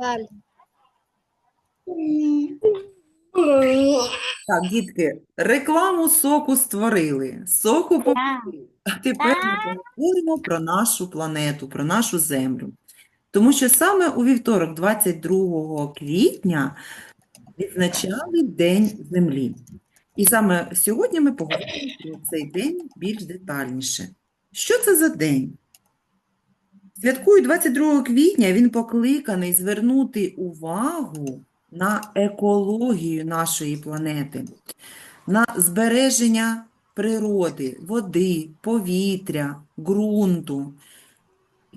Далі. Так, дітки, рекламу соку створили, соку попили, а тепер ми поговоримо про нашу планету, про нашу Землю. Тому що саме у вівторок, 22 квітня, відзначали День Землі. І саме сьогодні ми поговоримо про цей день більш детальніше. Що це за день? Святкують 22 квітня, він покликаний звернути увагу на екологію нашої планети, на збереження природи, води, повітря, ґрунту.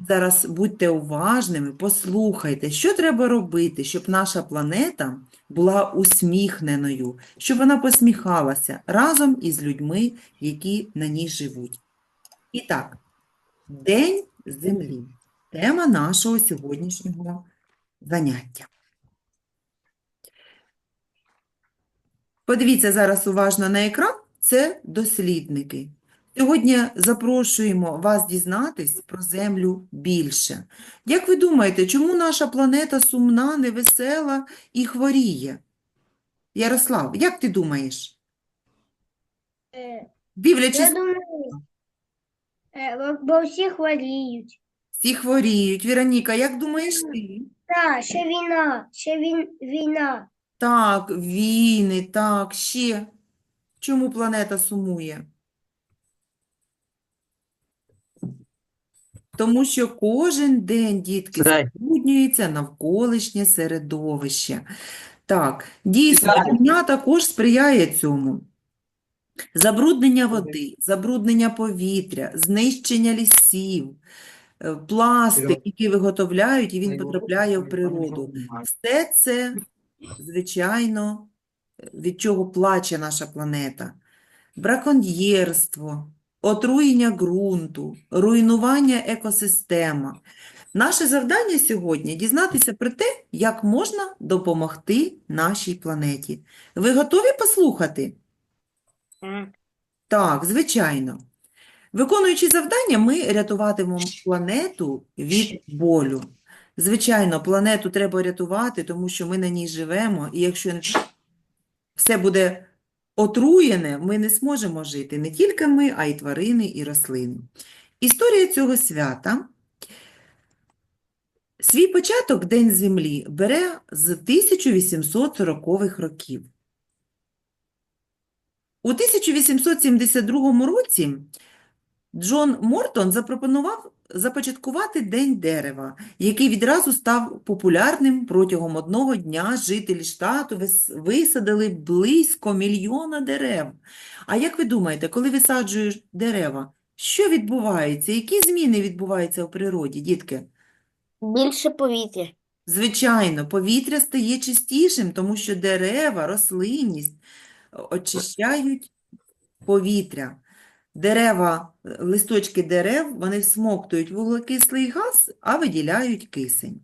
Зараз будьте уважними, послухайте, що треба робити, щоб наша планета була усміхненою, щоб вона посміхалася разом із людьми, які на ній живуть. І так, День Землі. Тема нашого сьогоднішнього заняття. Подивіться зараз уважно на екран. Це дослідники. Сьогодні запрошуємо вас дізнатись про Землю більше. Як ви думаєте, чому наша планета сумна, невесела і хворіє? Ярослав, як ти думаєш? Е, Дивлячись, Я думаю, е, бо- всі хворіють. всі хворіють. Віроніка, як думаєш ти? Так, ще війна, ще він, війна. Так, війни, так, ще. Чому планета сумує? Тому що кожен день, дітки, Здрасте. забруднюється навколишнє середовище. Так, дійсно, війна також сприяє цьому. Забруднення води, забруднення повітря, знищення лісів, е, пластик, який виготовляють, і він потрапляє в природу. Все це, звичайно, від чого плаче наша планета. Браконьєрство, отруєння ґрунту, руйнування екосистема. Наше завдання сьогодні – дізнатися про те, як можна допомогти нашій планеті. Ви готові послухати? Так, звичайно. Виконуючи завдання, ми рятуватимемо планету від болю. Звичайно, планету треба рятувати, тому що ми на ній живемо, і якщо все буде отруєне, ми не зможемо жити. Не тільки ми, а й тварини, і рослини. Історія цього свята. Свій початок День Землі бере з 1840-х років. У 1872 році Джон Мортон запропонував започаткувати День дерева, який відразу став популярним протягом одного дня. Жителі штату висадили близько мільйона дерев. А як ви думаєте, коли висаджуєш дерева, що відбувається? Які зміни відбуваються у природі, дітки? Більше повітря. Звичайно, повітря стає чистішим, тому що дерева, рослинність очищають повітря. Дерева, листочки дерев, вони всмоктують вуглекислий газ, а виділяють кисень.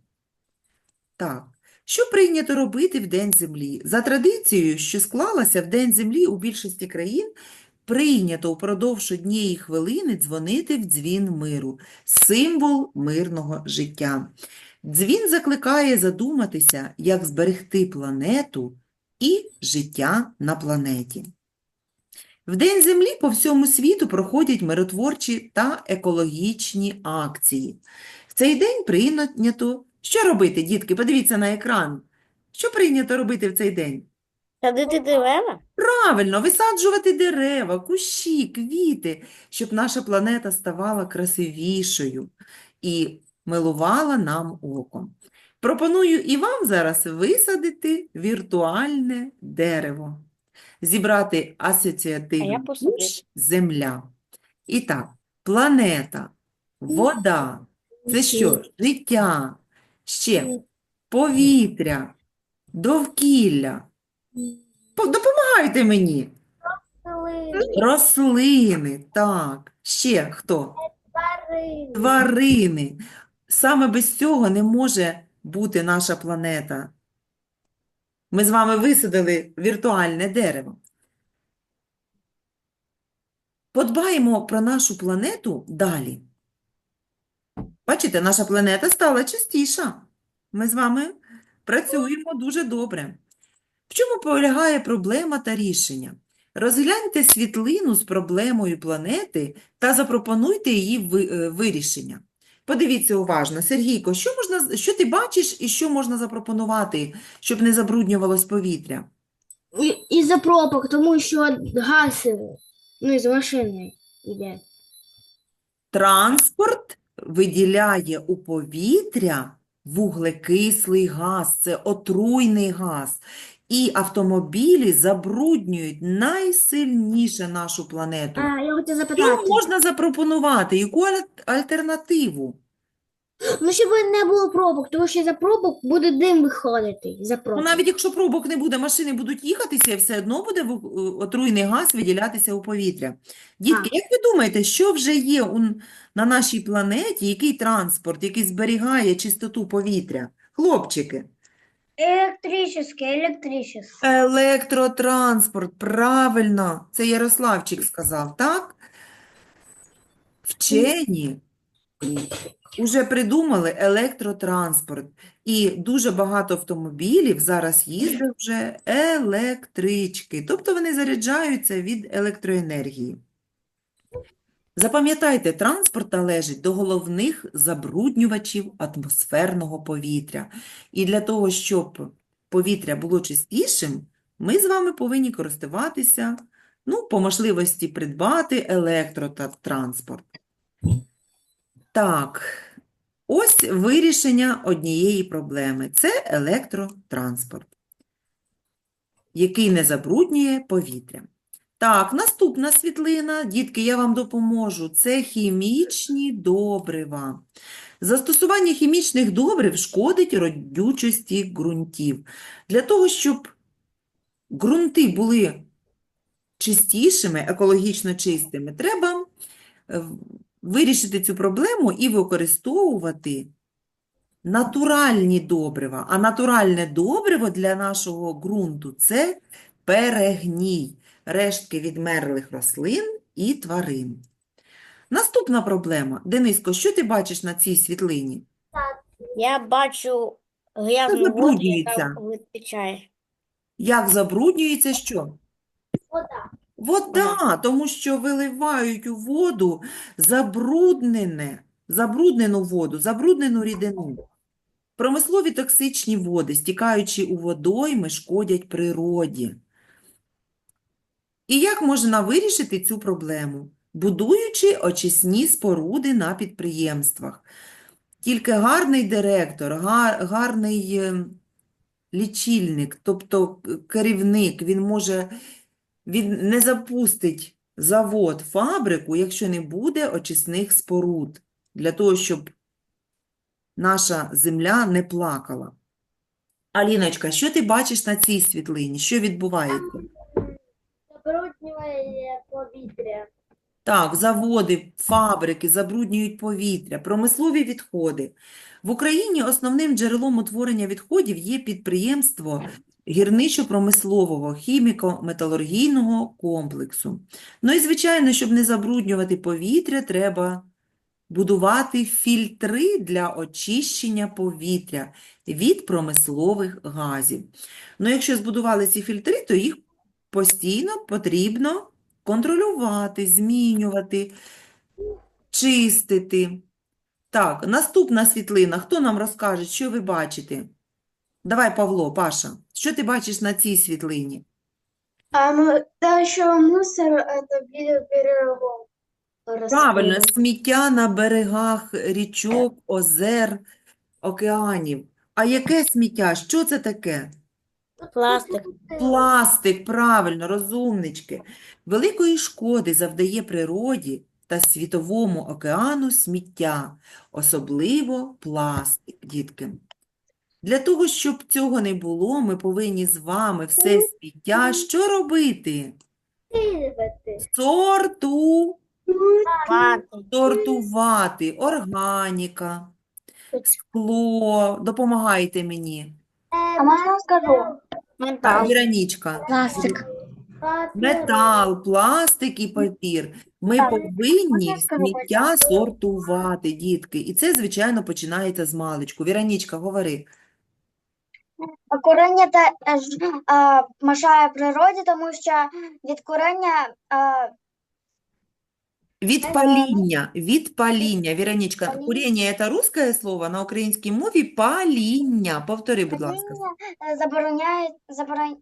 Так, що прийнято робити в День Землі? За традицією, що склалася в День Землі у більшості країн, прийнято упродовж однієї хвилини дзвонити в дзвін миру, символ мирного життя. Дзвін закликає задуматися, як зберегти планету і життя на планеті. В День Землі по всьому світу проходять миротворчі та екологічні акції. В цей день прийнято що робити, дітки? Подивіться на екран. Що прийнято робити в цей день? Садити дерева? Правильно, висаджувати дерева, кущі, квіти, щоб наша планета ставала красивішою і милувала нам оком. Пропоную і вам зараз висадити віртуальне дерево, зібрати асоціативний посадив. кущ «Земля». І так, планета, вода – це що? Життя, ще повітря, довкілля. Допомагайте мені. Рослини, так. Ще хто? Тварини. Саме без цього не може бути наша планета. Ми з вами висадили віртуальне дерево. Подбаємо про нашу планету далі. Бачите, наша планета стала чистіша. Ми з вами працюємо дуже добре. В чому полягає проблема та рішення? Розгляньте світлину з проблемою планети та запропонуйте її е, вирішення. Подивіться уважно. Сергійко, що можна, що ти бачиш і що можна запропонувати, щоб не забруднювалось повітря? І- Із-за пробок, тому що газ, ну, із машини йде. Транспорт виділяє у повітря вуглекислий газ, це отруйний газ. І автомобілі забруднюють найсильніше нашу планету. А, я хотіла Що запитати. можна запропонувати? Яку аль- альтернативу? Ну, щоб не було пробок, тому що за пробок буде дим виходити. За Ну, пробок. навіть якщо пробок не буде, машини будуть їхатися, і все одно буде ву- е, отруйний газ виділятися у повітря. Дітки, як ви думаєте, що вже є у, н- на нашій планеті, який транспорт, який зберігає чистоту повітря? Хлопчики. Электрический, электрический. Електротранспорт, правильно, це Ярославчик сказав, так? Вчені вже придумали електротранспорт, і дуже багато автомобілів зараз їздять вже електрички, тобто вони заряджаються від електроенергії. Запам'ятайте, транспорт належить до головних забруднювачів атмосферного повітря. І для того, щоб повітря було чистішим, ми з вами повинні користуватися, ну, по можливості придбати електротранспорт. Так, ось вирішення однієї проблеми. Це електротранспорт, який не забруднює повітря. Так, наступна світлина, дітки, я вам допоможу. Це хімічні добрива. Застосування хімічних добрив шкодить родючості ґрунтів. Для того, щоб ґрунти були чистішими, екологічно чистими, треба е, вирішити цю проблему і використовувати натуральні добрива. А натуральне добриво для нашого ґрунту – це перегній, рештки відмерлих рослин і тварин. Наступна проблема. Дениско, що ти бачиш на цій світлині? Я бачу грязну воду, забруднюється? яка витічає. Як забруднюється що? Вода. Вода, тому що виливають у воду забруднене, забруднену воду, забруднену рідину. Промислові токсичні води, стікаючи у водойми, шкодять природі. І як можна вирішити цю проблему? Будуючи очисні споруди на підприємствах. Тільки гарний директор, гар- гарний е, лічильник, тобто керівник, він може він не запустить завод, фабрику, якщо не буде очисних споруд, для того, щоб наша земля не плакала. Аліночка, що ти бачиш на цій світлині? Що відбувається? Забруднює повітря. Так, заводи, фабрики забруднюють повітря, промислові відходи. В Україні основним джерелом утворення відходів є підприємство гірничо-промислового, хіміко-металургійного комплексу. Ну і, звичайно, щоб не забруднювати повітря, треба будувати фільтри для очищення повітря від промислових газів. Ну, якщо збудували ці фільтри, то їх постійно потрібно контролювати, змінювати, чистити. Так, наступна світлина. Хто нам розкаже, що ви бачите? Давай, Павло, Паша, що ти бачиш на цій світлині? А мы, да еще мусор это біля берегов. Правильно, сміття на берегах річок, озер, океанів. А яке сміття? Що це таке? Пластик. Пластик, правильно, розумнички. Великої шкоди завдає природі та світовому океану сміття, особливо пластик, дітки. Для того, щоб цього не було, ми повинні з вами все сміття що робити? Сорту, сортувати. Органіка, скло. Допомагайте мені. А можно скажу? Метал. Віронічка. Пластик. Метал, пластик і папір. Ми Так, повинні сміття сортувати, дітки. І це, звичайно, починається з маличку. Віронічка, говори. А Курення теж а, мешає природі, тому що від курення а, Від паління, від паління. Віронічка, Паління. куріння – це русське слово, на українській мові паління. Повтори, будь ласка. паління е, забороняє, заборон...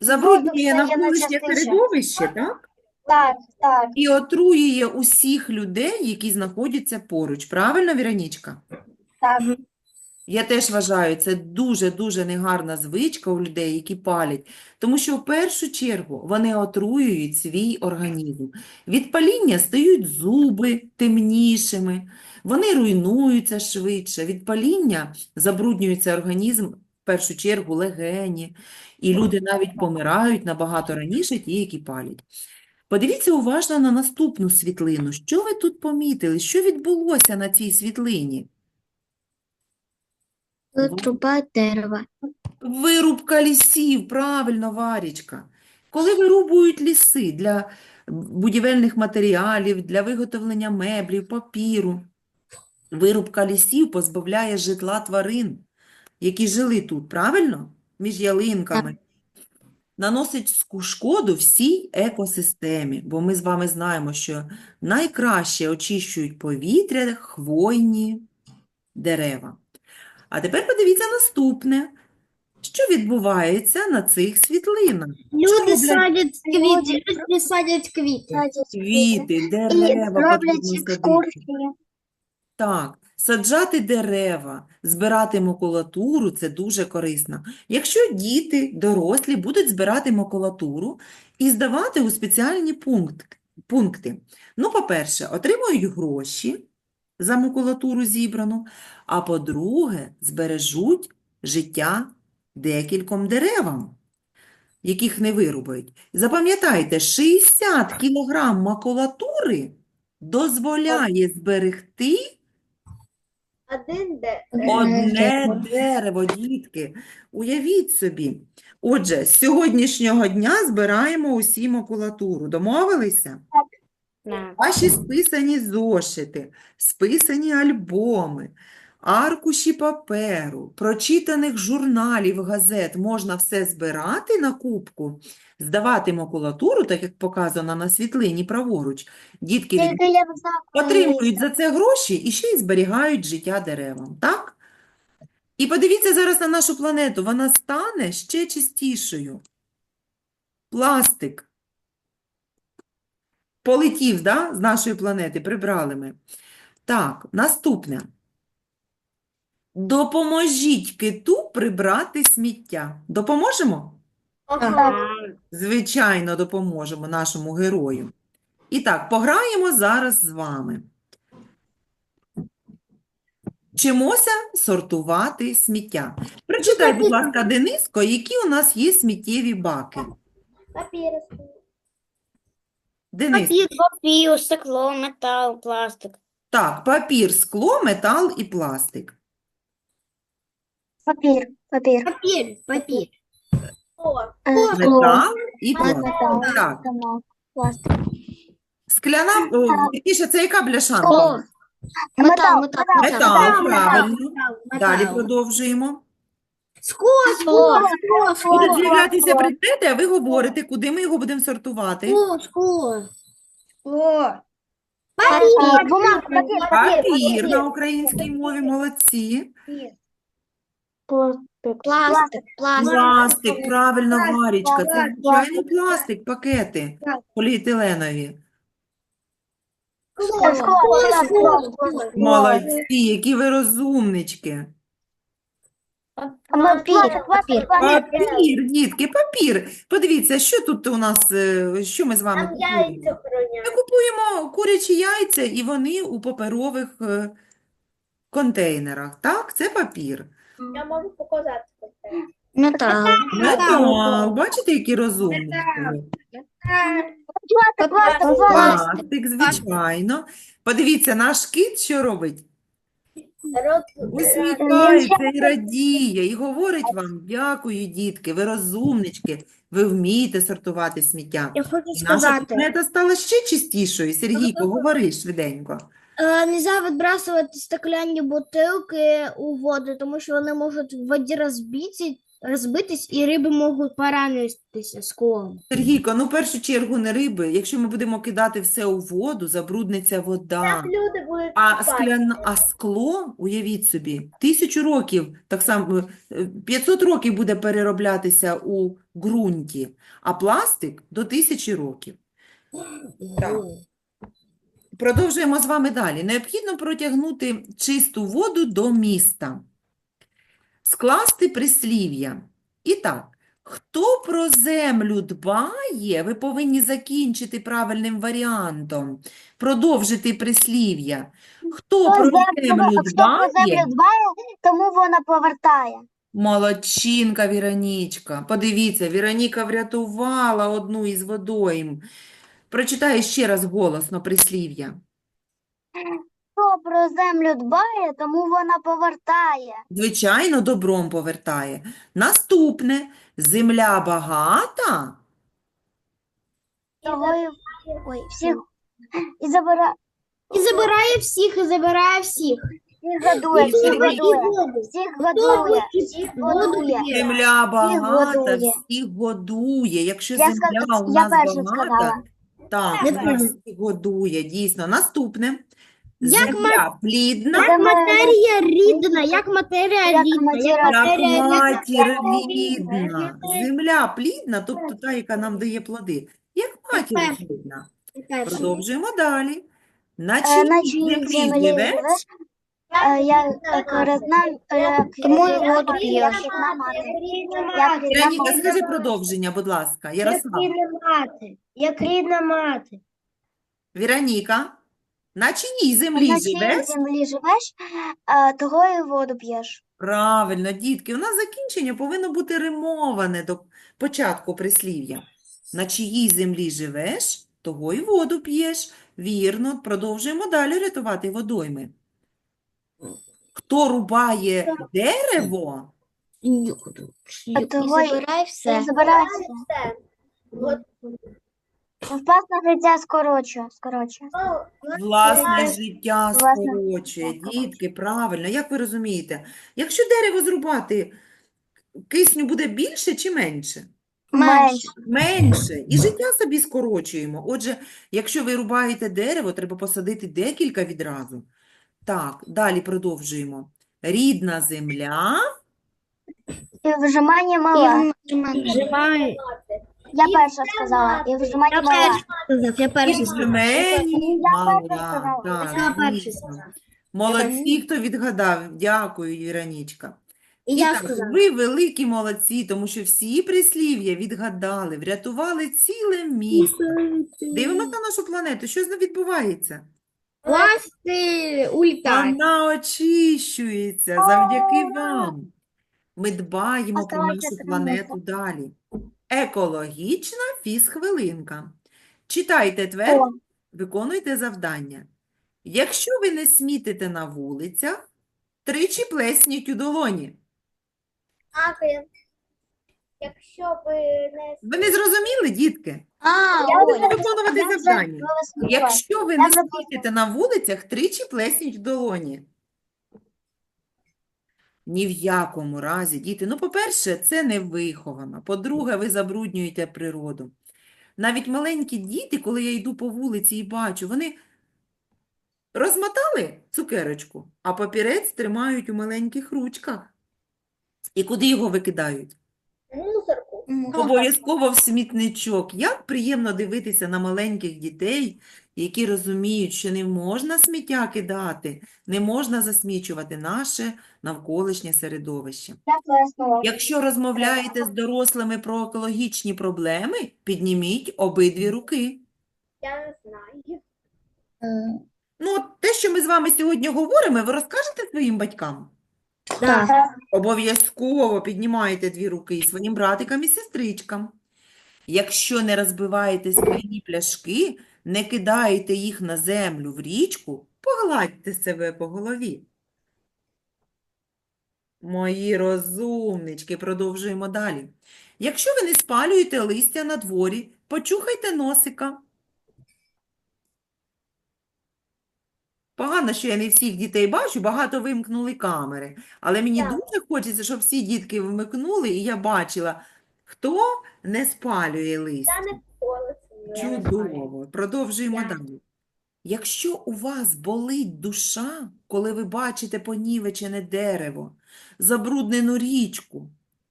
Забруднює стає на навколишнє частише. середовище, так? Так, так, І отруює усіх людей, які знаходяться поруч. Правильно, Віронічка? так. Я теж вважаю, це дуже-дуже негарна звичка у людей, які палять, тому що в першу чергу вони отруюють свій організм. Від паління стають зуби темнішими, вони руйнуються швидше. Від паління забруднюється організм, в першу чергу, легені, і люди навіть помирають набагато раніше, ті, які палять. Подивіться уважно на наступну світлину. Що ви тут помітили? Що відбулося на цій світлині? Труба дерева. Вирубка лісів, правильно, Варічка. Коли вирубують ліси для будівельних матеріалів, для виготовлення меблів, папіру, вирубка лісів позбавляє житла тварин, які жили тут, правильно? Між ялинками. Наносить шкоду всій екосистемі, бо ми з вами знаємо, що найкраще очищують повітря хвойні дерева. А тепер подивіться наступне. Що відбувається на цих світлинах? Люди садять квіти, люди садять квіти. Квіти, дерева роблять потрібно садити. екскурсії. Так, саджати дерева, збирати макулатуру – це дуже корисно. Якщо діти, дорослі будуть збирати макулатуру і здавати у спеціальні пункти. Ну, по-перше, отримують гроші за макулатуру зібрану, а по-друге, збережуть життя декільком деревам, яких не вирубають. Запам'ятайте, 60 кілограм макулатури дозволяє зберегти Один. Одне дерево, дітки. Уявіть собі. Отже, з сьогоднішнього дня збираємо усі макулатуру. Домовилися? Да. Ваші списані зошити, списані альбоми, аркуші паперу, прочитаних журналів, газет можна все збирати на кубку, здавати макулатуру, так як показано на світлині праворуч. Дітки від отримують за це гроші і ще й зберігають життя деревам, так? І подивіться зараз на нашу планету, вона стане ще чистішою. Пластик полетів, да, з нашої планети, прибрали ми. Так, наступне. Допоможіть киту прибрати сміття. Допоможемо? Ага. Звичайно, допоможемо нашому герою. І так, пограємо зараз з вами. Вчимося сортувати сміття. Прочитай, будь ласка, Дениско, які у нас є сміттєві баки. Папір. Денис, Папір. Папір, стекло, метал, пластик. так, папір, скло, метал і пластик. Папір. Папір. Папір. Папір. Е, Метал і пластик. Так, Пластик. скляна, о, це яка бляшанка? Метал. метал, метал, Метал, правильно. Далі продовжуємо. Скло, скло, скло, Будуть з'являтися предмети, а ви говорите, куди ми його будемо сортувати. скло, скло. Папір. Бумага. Папір. Папір на українській мові, молодці. Пластик. Пластик, пластик. Пластик, правильно, Варічка, це звичайний пластик, пакети поліетиленові. Молодці, які ви розумнички. Папір. Папір. Папір, дітки, папір. Подивіться, що тут у нас, е, що ми з вами купуємо? Ми купуємо курячі яйця, і вони у паперових е, контейнерах. Так, це папір. Я можу показати. Метал. Метал, бачите, які пластик. Пластик, звичайно. Подивіться, наш кіт що робить? Усміхається і радіє, і говорить вам, дякую, дітки, ви розумнички, ви вмієте сортувати сміття. Я хочу І наша сказати, планета стала ще чистішою. Сергійко, говори швиденько. Е, Нельзя відбрасувати стеклянні бутилки у воду, тому що вони можуть в воді розбиті, розбитись, і риби можуть поранитися склом. Сергійко, ну в першу чергу не риби. Якщо ми будемо кидати все у воду, забрудниться вода. люди будуть А, склян... а скло, уявіть собі, тисячу років, так само е, 500 років буде перероблятися у ґрунті, а пластик до тисячі років. Так. Продовжуємо з вами далі. Необхідно протягнути чисту воду до міста. Скласти прислів'я. І так, хто про землю дбає, ви повинні закінчити правильним варіантом, продовжити прислів'я. Хто про землю Хто про землю дбає, тому вона повертає. Молодчинка, Віронічка. Подивіться, Віроніка врятувала одну із водойм. Прочитай ще раз голосно прислів'я. Хто про землю дбає, тому вона повертає. Звичайно, добром повертає. Наступне. Земля багата. Того і ой, всіх і забира, І забирає всіх, і забирає всіх. всіх годує, всіх годує, всіх годує, всіх годує. Земля багата, годує. всіх годує. Якщо Я земля сказ- у я нас перше багата, сказала. так, вона всіх годує. Дійсно. Наступне. Як Земля плідна. Як матерія рідна, як матерія Як рідна, як матерія Як рідна. матір рідна. Земля плідна, тобто та, яка нам дає плоди. Як матір Перше. рідна. Перше. Продовжуємо далі. На Е, чиїй На чиїй землі землі? Е, Я е, корисна, Тому і воду п'єш. Як рідна Вероніка, скажи продовження, будь ласка. Ярослав. мати, як рідна мати. Віроніка, на чиїй землі На чиїй землі живеш, е, того і воду п'єш. Правильно, дітки, у нас закінчення повинно бути римоване до початку прислів'я. На чиїй землі живеш, того й воду п'єш. Вірно, продовжуємо далі рятувати водойми. Хто рубає дерево, А того й забирає все. забирає все. Власне життя скорочує, скорочує. власне життя Власне скорочує. життя Дітки, правильно, як ви розумієте? Якщо дерево зрубати, кисню буде більше чи менше? Менше. Менше. І життя собі скорочуємо. Отже, якщо ви рубаєте дерево, треба посадити декілька відразу. Так, далі продовжуємо. Рідна земля. І вжимання мала. Вжимає. Я перша сказала. І вжимання мала. Сказав, я сказав. Я мала. сказала. Так, Я дійсно. сказав. Молодці, хто відгадав. Дякую, Віронічка. І я так, сказав. ви великі молодці, тому що всі прислів'я відгадали, врятували ціле місто. Дивимося на нашу планету. Що з ним відбувається? Пласти улітають. Вона очищується завдяки вам. Ми дбаємо про Оставайся нашу планету далі. Екологічна фізхвилинка. Читайте твер, виконуйте завдання. Якщо ви не смітите на вулицях, тричі плесніть у долоні. Якщо ви не Ви не зрозуміли, дітки? А, Я. Будете виконувати завдання. Якщо ви не смітите на вулицях, тричі плесніть в долоні. Ні в якому разі, діти. Ну, по-перше, це не виховано. По-друге, ви забруднюєте природу. Навіть маленькі діти, коли я йду по вулиці і бачу, вони розмотали цукерочку, а папірець тримають у маленьких ручках. І куди його викидають? мусорку. Обов'язково в смітничок. Як приємно дивитися на маленьких дітей, які розуміють, що не можна сміття кидати, не можна засмічувати наше навколишнє середовище. Якщо розмовляєте з дорослими про екологічні проблеми, підніміть обидві руки. Я не знаю. Ну, те, що ми з вами сьогодні говоримо, ви розкажете своїм батькам? Так. Обов'язково піднімайте дві руки своїм братикам і сестричкам. Якщо не розбиваєте скляні пляшки, не кидаєте їх на землю в річку, погладьте себе по голові. Мої розумнички, продовжуємо далі. Якщо ви не спалюєте листя на дворі, почухайте носика. Погано, що я не всіх дітей бачу, багато вимкнули камери. Але мені Так. дуже хочеться, щоб всі дітки вмикнули, і я бачила, хто не спалює листя. Я не. Чудово. Продовжуємо далі. Якщо у вас болить душа, коли ви бачите понівечене дерево, забруднену річку,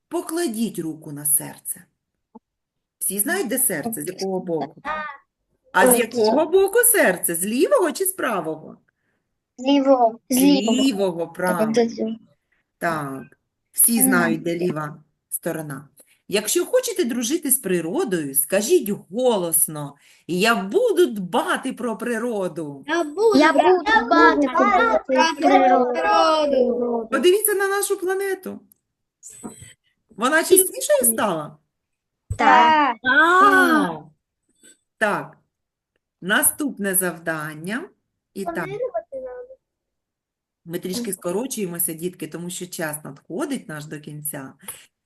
покладіть руку на серце. Всі знають, де серце, з якого боку? А з якого боку серце? З лівого чи з правого? З лівого. З лівого, правильно. Тобто Так, всі знають, де ліва сторона. Якщо хочете дружити з природою, скажіть голосно, я буду дбати про природу. Я буду Я буду дбати про про природу. Подивіться на нашу планету. Вона чистішою стала? Так. Так. Так. Наступне завдання. І так, ми трішки скорочуємося, дітки, тому що час надходить наш до кінця.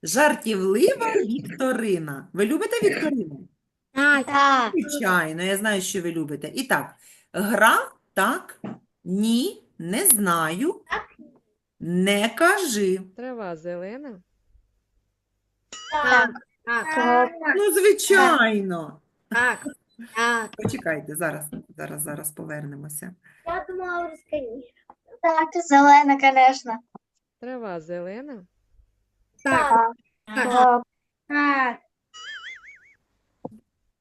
Жартівлива вікторина. Ви любите вікторину? Так, Так. Звичайно, я знаю, що ви любите. І так, гра, так, ні, не знаю, не кажи. Трава зелена. Так. так, Ну, звичайно. так, так. Почекайте, зараз, зараз, зараз повернемося. Я думала, розкані. Так, зелена, звісно. Трава зелена. Так, так, Так.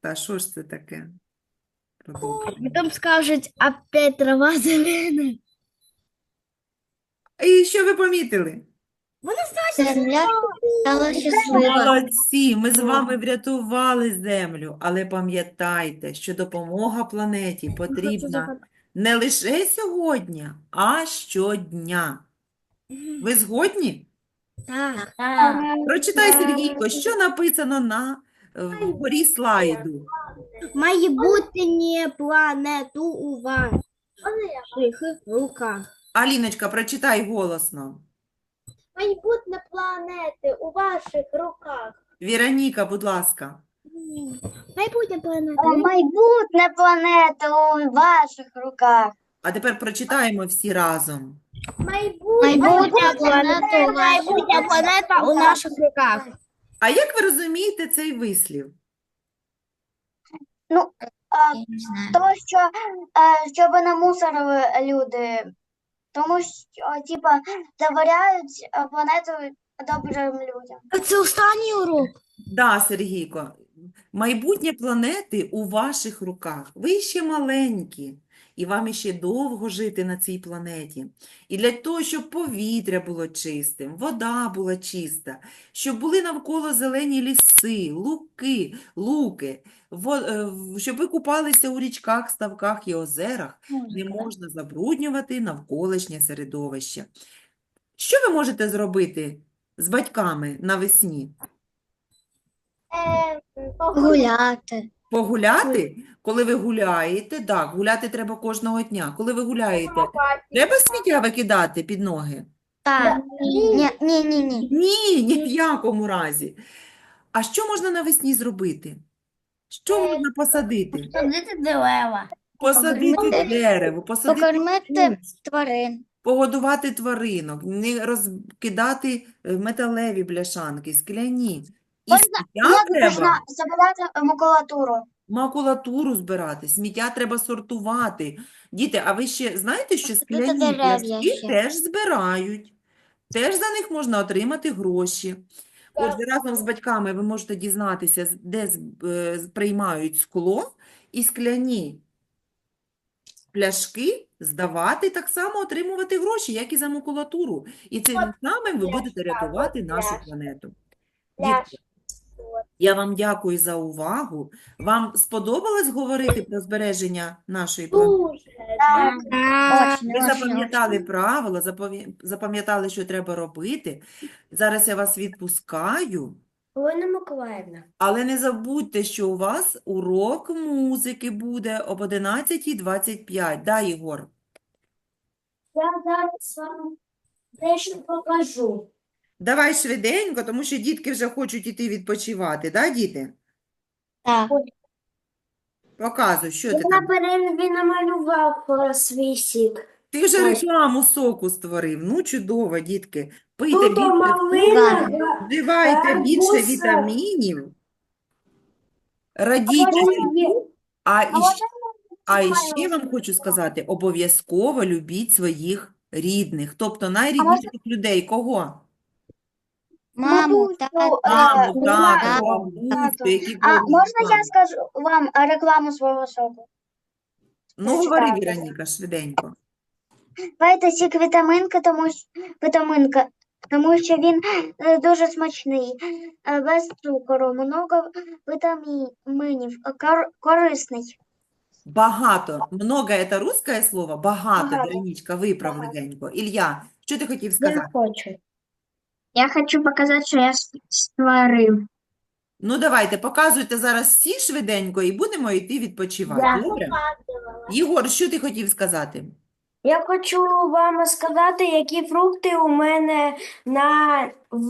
Та що ж це таке? Продовжуємо. Потім скажуть, опять трава зелена. І що ви помітили? Земля стала щаслива. Молодці, ми з вами врятували землю, але пам'ятайте, що допомога планеті потрібна не лише сьогодні, а щодня. Ви згодні? Так. Прочитай, Сергійко, що написано на е, вгорі слайду. Майбутнє планету у ваших руках. Аліночка, прочитай голосно. Майбутнє планети у ваших руках. Віроніка, будь ласка. Майбутнє планета. Майбутнє планета у ваших руках. А тепер прочитаємо всі разом. Майбутнє Майбутня планета у Майбутня планета у наших руках. А як ви розумієте цей вислів? А, то, що, е, щоб не мусорили люди. Тому що, типа, заваряють е, планету добрим людям. Це останній урок. Да, Сергійко, майбутнє планети у ваших руках. Ви ще маленькі, і вам ще довго жити на цій планеті. І для того, щоб повітря було чистим, вода була чиста, щоб були навколо зелені ліси, луки, луки, е, в- щоб ви купалися у річках, ставках і озерах, не можна забруднювати навколишнє середовище. Що ви можете зробити з батьками навесні? е, Гуляти. Погуляти? Коли ви гуляєте, так, гуляти треба кожного дня. Коли ви гуляєте, треба сміття викидати під ноги? Так. Ні, ні, ні, ні. Ні, ні в якому разі. А що можна навесні зробити? Що можна посадити? Садити дерева. Посадити дерево, посадити Покормити тварин. погодувати тваринок, не розкидати е, металеві бляшанки, скляні. І Можна- сміття Можна треба можна забирати макулатуру. макулатуру збирати, сміття треба сортувати. Діти, а ви ще знаєте, що скляні дерев'я пляшки ще. теж збирають. Теж за них можна отримати гроші. Отже, разом з батьками ви можете дізнатися, з- де з- е, з- приймають скло і скляні пляшки здавати, так само отримувати гроші, як і за макулатуру. І цим самим ви будете рятувати нашу планету. Дітки, я вам дякую за увагу. Вам сподобалось говорити про збереження нашої планети? Ви запам'ятали правила, запам'ятали, що треба робити. Зараз я вас відпускаю, Олена Миколаївна. але не забудьте, що у вас урок музики буде об 11.25. Да, Ігор? Я зараз вам дещо покажу. Давай швиденько, тому що дітки вже хочуть іти відпочивати, да, діти? Так. Показуй, що ти там. перерві намалював е, свій сік. Ти вже рекламу соку створив. Ну, чудово, дітки. Пийте Тут більше малина, соку, га- вживайте більше гарбуз. вітамінів, радійте а іще А іще вам хочу сказати, обов'язково любіть своїх рідних, тобто найрідніших людей. Кого? Маму, Маму, маму, бабусю, тату. які А можна я скажу вам рекламу свого соку? Ну, говори, Прочитайте. Віроніка, швиденько. Пийте сік вітаминки, тому що вітаминка, тому що він е, дуже смачний, е, без цукру, много вітамінів, е, кор- корисний. Багато. Много – це русське слово? Багато, Багато. Віронічка, виправ легенько. Ілля, що ти хотів Я сказати? хочу. Я хочу показати, що я створив. Ну, давайте, показуйте зараз всі швиденько і будемо йти відпочивати. Я Добре? Єгор, що ти хотів сказати? Я хочу вам сказати, які фрукти у мене на в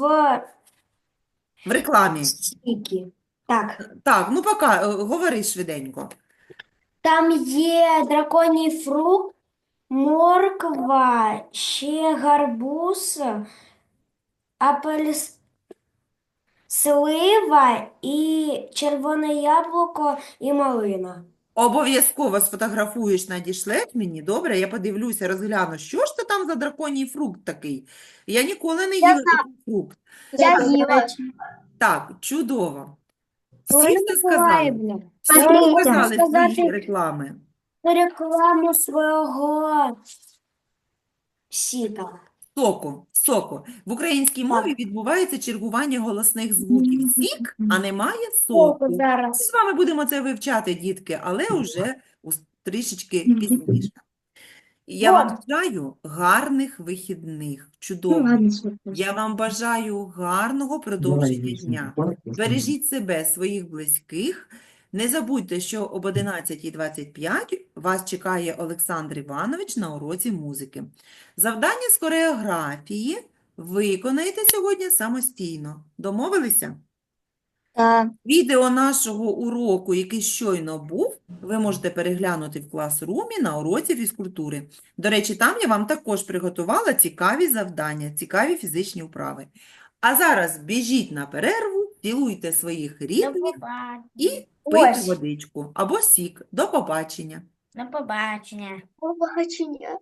В рекламі. сікі. Так, Так, ну пока, е, говори швиденько. там є драконій фрукт, морква, ще гарбуз, апельс... слива і червоне яблуко і малина. Обов'язково сфотографуєш, надішлеш мені, добре? Я подивлюся, розгляну, що ж це там за драконій фрукт такий? Я ніколи не Я їла такий фрукт. Я їла. Так, чудово. Всі все сказали. Миколаївна, Всі я хочу показали свої сказати реклами. рекламу свого сіка. Соку, соку. В українській мові відбувається чергування голосних звуків. Сік, а немає соку. Ми зараз. з вами будемо це вивчати, дітки, але вже у трішечки пізніше. Я вам бажаю гарних вихідних, чудових. Я вам бажаю гарного продовження дня. Бережіть себе, своїх близьких. Не забудьте, що об 11.25 вас чекає Олександр Іванович на уроці музики. Завдання з хореографії виконайте сьогодні самостійно. Домовилися? Так. Відео нашого уроку, який щойно був, ви можете переглянути в класрумі на уроці фізкультури. До речі, там я вам також приготувала цікаві завдання, цікаві фізичні вправи. А зараз біжіть на перерву, цілуйте своїх рідних і пийте Ось. водичку або сік. До побачення. До побачення. Побачення.